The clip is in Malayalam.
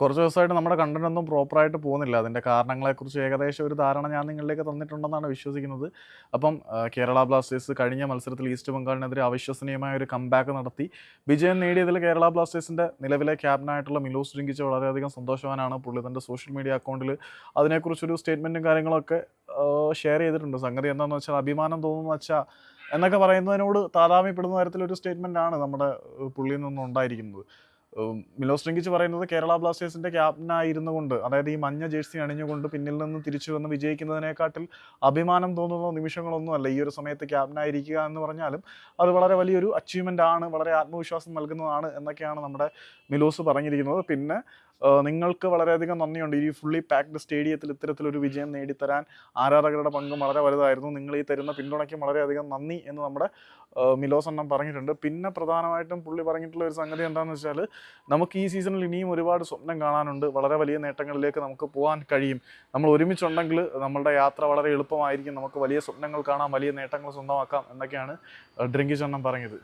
കുറച്ച് ദിവസമായിട്ട് നമ്മുടെ കണ്ടന്റ് ഒന്നും പ്രോപ്പറായിട്ട് പോകുന്നില്ല. അതിന്റെ കാരണങ്ങളെക്കുറിച്ച് ഏകദേശം ഒരു ധാരണ ഞാൻ നിങ്ങളിലേക്ക് തന്നിട്ടുണ്ടെന്നാണ് വിശ്വസിക്കുന്നത്. അപ്പം കേരള ബ്ലാസ്റ്റേഴ്സ് കഴിഞ്ഞ മത്സരത്തിൽ ഈസ്റ്റ് ബംഗാളിനെതിരെ അവിശ്വസനീയമായ ഒരു കംബാക്ക് നടത്തി. വിജയം നേടിയതിൽ കേരള ബ്ലാസ്റ്റേഴ്സിന്റെ നിലവിലെ ക്യാപ്റ്റനായിട്ടുള്ള മിലോസ് ഡ്രിങ്കിച്ച് വളരെയധികം സന്തോഷവാനാണ് പുള്ളി തന്റെ സോഷ്യൽ മീഡിയ അക്കൗണ്ടിൽ അതിനെക്കുറിച്ചൊരു സ്റ്റേറ്റ്മെന്റും കാര്യങ്ങളൊക്കെ ഷെയർ ചെയ്തിട്ടുണ്ട്. സംഗതി എന്താണെന്ന് വെച്ചാൽ അഭിമാനം തോന്നുന്നു വെച്ചാൽ എന്നൊക്കെ പറയുന്നതിനോട് താതാമ്യപ്പെടുന്ന തരത്തിലൊരു സ്റ്റേറ്റ്മെന്റ് ആണ് നമ്മുടെ പുള്ളിയിൽ നിന്നും ഉണ്ടായിരിക്കുന്നത് ഉം, മിലോസ് ഡ്രിങ്കിച്ച് പറയുന്നത് കേരള ബ്ലാസ്റ്റേഴ്സിന്റെ ക്യാപ്റ്റനായിരുന്നു കൊണ്ട് അതായത് ഈ മഞ്ഞ ജേഴ്സി അണിഞ്ഞുകൊണ്ട് പിന്നിൽ നിന്ന് തിരിച്ചു വന്ന് വിജയിക്കുന്നതിനെക്കാട്ടിൽ അഭിമാനം തോന്നുന്ന നിമിഷങ്ങളൊന്നും അല്ല ഈ ഒരു സമയത്ത് ക്യാപ്റ്റനായിരിക്കുക എന്ന് പറഞ്ഞാലും അത് വളരെ വലിയൊരു അച്ചീവ്മെന്റ് ആണ് വളരെ ആത്മവിശ്വാസം നൽകുന്നതാണ് എന്നൊക്കെയാണ് നമ്മുടെ മിലോസ് പറഞ്ഞിരിക്കുന്നത്. പിന്നെ നിങ്ങൾക്ക് വളരെയധികം നന്ദിയുണ്ട്. ഈ ഫുള്ളി പാക്ഡ് സ്റ്റേഡിയത്തിൽ ഇത്തരത്തിലൊരു വിജയം നേടിത്തരാൻ ആരാധകരുടെ പങ്കും വളരെ വലുതായിരുന്നു. നിങ്ങൾ ഈ തരുന്ന പിന്തുണയ്ക്കും വളരെയധികം നന്ദി എന്ന് നമ്മുടെ മിലോസ് എണ്ണം പറഞ്ഞിട്ടുണ്ട്. പിന്നെ പ്രധാനമായിട്ടും പുള്ളി പറഞ്ഞിട്ടുള്ള ഒരു സംഗതി എന്താണെന്ന് വെച്ചാൽ നമുക്ക് ഈ സീസണിൽ ഇനിയും ഒരുപാട് സ്വപ്നം കാണാനുണ്ട്. വളരെ വലിയ നേട്ടങ്ങളിലേക്ക് നമുക്ക് പോകാൻ കഴിയും. നമ്മൾ ഒരുമിച്ചുണ്ടെങ്കിൽ നമ്മളുടെ യാത്ര വളരെ എളുപ്പമായിരിക്കും. നമുക്ക് വലിയ സ്വപ്നങ്ങൾ കാണാം വലിയ നേട്ടങ്ങൾ സ്വന്തമാക്കാം എന്നൊക്കെയാണ് ഡ്രിങ്കിച്ച് അണ്ണം പറഞ്ഞത്.